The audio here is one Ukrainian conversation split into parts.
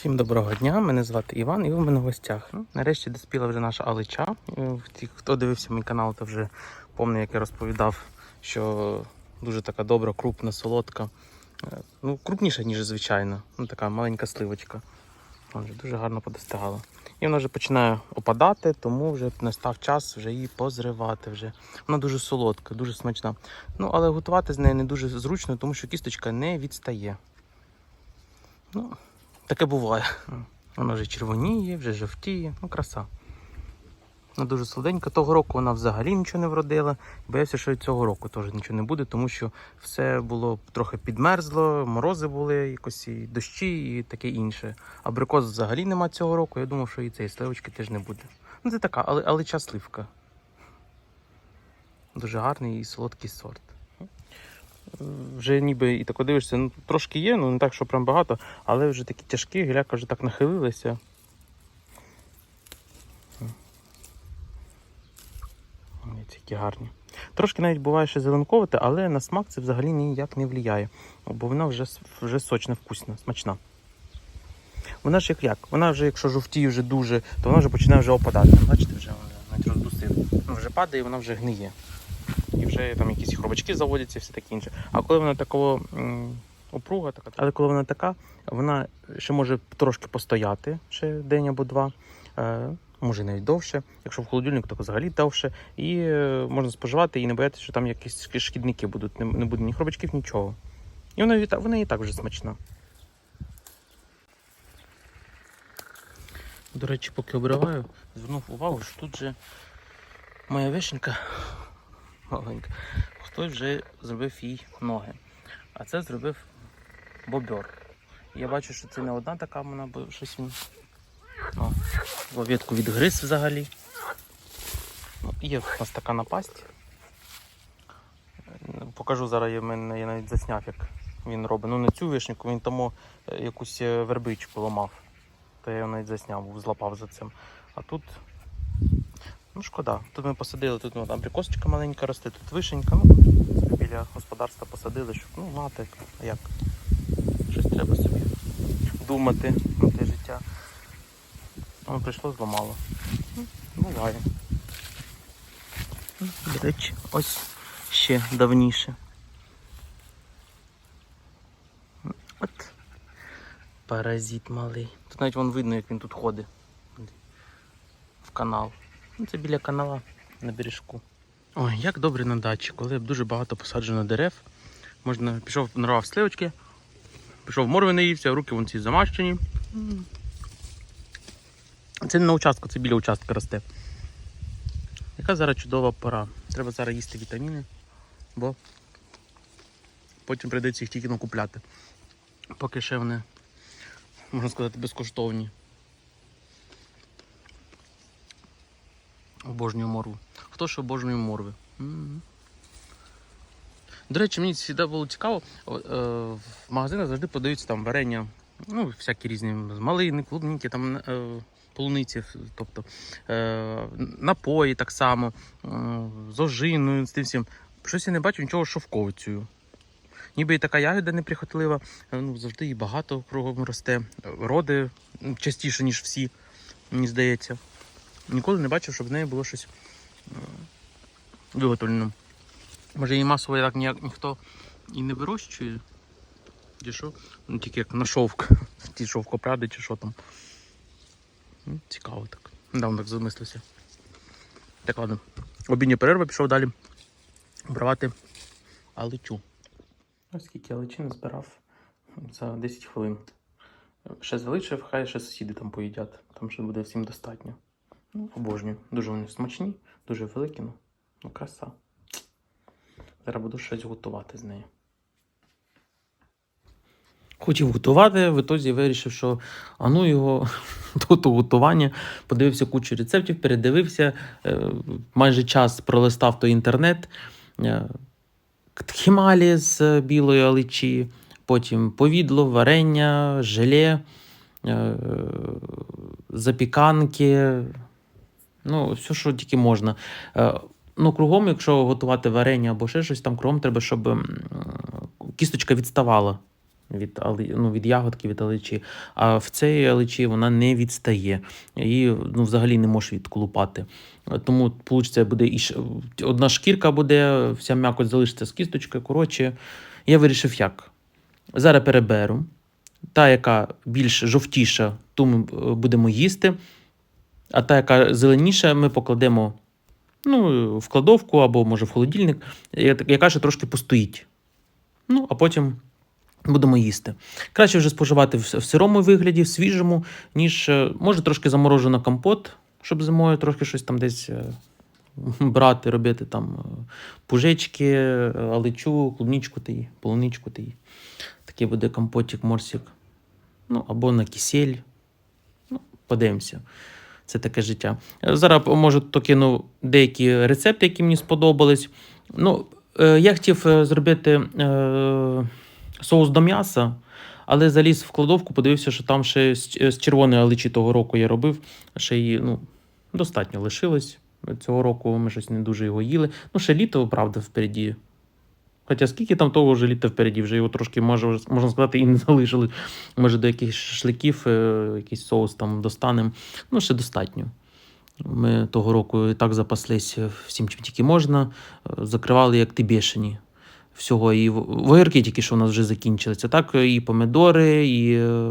Всім доброго дня, мене звати Іван і ви в мене в гостях. Ну, Нарешті доспіла вже наша алича. Е, Ті, хто дивився мій канал, то вже пам'ятає, як я розповідав, що дуже така добра, крупна, солодка. Е, Ну, крупніша, ніж звичайно. Ну, така маленька сливочка. Вона вже дуже гарно подостигала. І вона вже починає опадати, тому вже настав час вже її позривати. Вже. Вона дуже солодка, дуже смачна. Ну, але готувати з нею не дуже зручно, тому що кісточка не відстає. Ну, Таке буває. Вона вже червоніє, вже жовтіє, ну краса. Вона дуже солоденька. Того року вона взагалі нічого не вродила. Боявся, що і цього року теж нічого не буде, тому що все було трохи підмерзло, морози були, якось і дощі і таке інше. Абрикос взагалі нема цього року. Я думав, що і цієї сливочки теж не буде. Ну це така, але, але сливка. Дуже гарний і солодкий сорт вже ніби і тако дивишся, ну трошки є, ну не так, що прям багато, але вже такі тяжкі, гіляка вже так нахилилися. Ось які гарні. Трошки навіть буває ще зеленковате, але на смак це взагалі ніяк не впливає, бо вона вже, вже сочна, вкусна, смачна. Вона ж як як? Вона вже, якщо жовтіє вже дуже, то вона вже починає вже опадати. Бачите, вже вона навіть роздусила. Ну, вже падає, вона вже гниє і вже там якісь хробачки заводяться, і все таке інше. А коли вона такого опруга, така, але коли вона така, вона ще може трошки постояти ще день або два. Е, Може навіть довше, якщо в холодильнику, то взагалі довше. І е, можна споживати і не боятися, що там якісь шкідники будуть, не, буде ні хробачків, нічого. І вона, вона і так вже смачна. До речі, поки обриваю, звернув увагу, що тут же моя вишенька маленька. Хтось вже зробив їй ноги. А це зробив бобер. Я бачу, що це не одна така вона, бо щось він. Ну, ветку відгриз взагалі. Ну, є в нас така напасть. Покажу зараз, я, мене, я навіть засняв, як він робить. Ну не цю вишеньку, він тому е, якусь е, вербичку ламав. То я його навіть засняв, злапав за цим. А тут Ну, шкода. Тут ми посадили, тут ну, там прикосочка маленька росте, тут вишенька. Ну, біля господарства посадили, щоб ну, мати, як. Щось треба собі думати на те життя. Воно прийшло, зламало. Буває. До речі, ось ще давніше. От паразит малий. Тут навіть вон видно, як він тут ходить. В канал. Ну, це біля канала на бережку. Ой, як добре на дачі, коли дуже багато посаджено дерев. Можна пішов, нарвав сливочки, пішов морви наївся, руки вон ці замащені. Це не на участку, це біля участка росте. Яка зараз чудова пора. Треба зараз їсти вітаміни, бо потім прийдеться їх тільки накупляти. Поки ще вони, можна сказати, безкоштовні. Обожнюю морву. Хто ж обожнює морви? До речі, мені завжди було цікаво. е, В магазинах завжди подаються там варення, ну, всякі різні малини, клубніки, там е, полуниці, тобто е, напої так само, з ожиною, з тим всім. Щось я не бачу нічого шовковицею. Ніби і така ягода неприхотлива, ну, завжди її багато кругом росте. Роди частіше, ніж всі, мені здається. Ніколи не бачив, щоб в неї було щось е, виготовлено. Може її масово так ніяк ніхто і не вирощує. Чи що? Ну, тільки як на шовк. Ті шовкопряди чи що там. Ну, Цікаво так. Недавно так замислився. Так, ладно. Обідня перерва пішов далі обривати аличу. Ось скільки аличини збирав за 10 хвилин. Ще залишив, хай ще сусіди там поїдять, там ще буде всім достатньо. Ну, обожнюю. Дуже вони смачні, дуже великі, ну, ну краса. Зараз буду щось готувати з нею. Хотів готувати, в ітозі вирішив, що а ну його до того готування. Подивився кучу рецептів, передивився, е, майже час пролистав той інтернет. Е, з білої аличі, потім повідло, варення, желе, е, запіканки, ну, все, що тільки можна. Е, Ну, кругом, якщо готувати варення або ще щось, там кругом треба, щоб кісточка відставала від, ну, від ягодки, від аличі. А в цій аличі вона не відстає. Її ну, взагалі не можеш відколупати. Тому вийде, буде і одна шкірка буде, вся м'якоть залишиться з кісточкою. Коротше, я вирішив як. Зараз переберу. Та, яка більш жовтіша, ту ми е, будемо їсти. А та, яка зеленіша, ми покладемо ну, в кладовку або, може, в холодильник, яка ще трошки постоїть. Ну, а потім будемо їсти. Краще вже споживати в, сирому вигляді, в свіжому, ніж е, може трошки заморожено компот, щоб зимою трохи щось там десь е, брати, робити там е, пужечки, аличу, клубничку та й, полуничку та й. Такий буде компотик, морсик. Ну, або на кисель. Ну, подивимося. Це таке життя. Зараз може то кину деякі рецепти, які мені сподобались. Ну, е, я хотів е, зробити е, соус до м'яса, але заліз в кладовку, подивився, що там ще з червоної аличі того року я робив. Ще її ну, достатньо лишилось. Цього року ми щось не дуже його їли. Ну, ще літо, правда, впереді. Хоча скільки там того вже літа впереді, вже його трошки може, можна сказати, і не залишили. Може, до якихось шашликів, е, якийсь соус там достанемо. Ну, ще достатньо. Ми того року і так запаслись всім, чим тільки можна. Е, Закривали як ти бешені. Всього і в- вогірки тільки що у нас вже закінчилися. Так, і помидори, і е,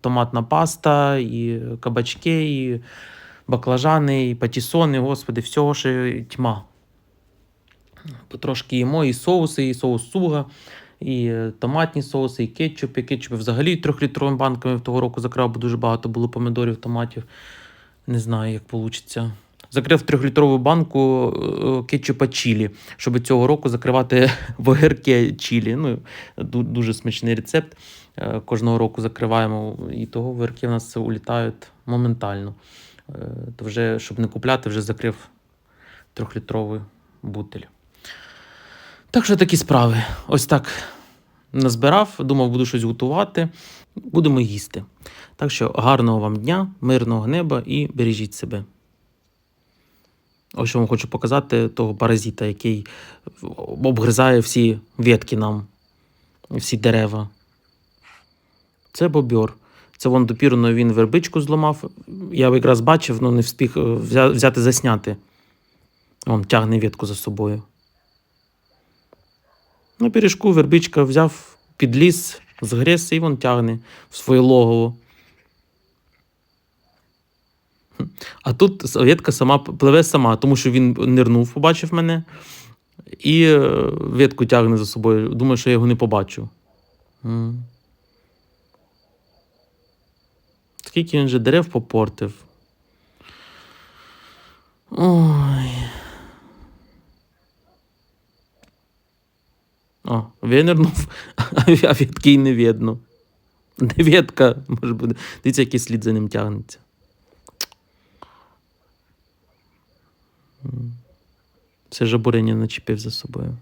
томатна паста, і кабачки, і баклажани, і патісони, господи, всього ще тьма. Потрошки їмо і соуси, і соус суга, і е, томатні соуси, і кетчуп, і кетчуп взагалі трьохлітровими банками того року закрив, бо дуже багато було помидорів, томатів. Не знаю, як вийде. Закрив трьохлітрову банку е, кетчупа чілі, щоб цього року закривати вогірки чілі. Ну, дуже смачний рецепт. Е, Кожного року закриваємо, і того вогірки в нас улітають моментально. Е, То вже, щоб не купляти, вже закрив трьохлітровий бутель. Так що такі справи. Ось так назбирав, думав, буду щось готувати. Будемо їсти. Так що гарного вам дня, мирного неба і бережіть себе. Ось що вам хочу показати того паразита, який обгризає всі ветки нам, всі дерева. Це бобер. Це вон допірно він вербичку зламав. Я якраз бачив, але не встиг е, взя- взяти засняти. Вон тягне ветку за собою. На пиріжку вербичка взяв, підліз, згріз і вон тягне в своє логово. А тут ветка сама пливе сама, тому що він нирнув, побачив мене, і е, ветку тягне за собою. Думаю, що я його не побачу. Скільки він же дерев попортив. Ой. О, винирнув, а ветки й не видно. Дев'ятка, може бути. Дивіться, який слід за ним тягнеться. Це Все жабурення начепив за собою.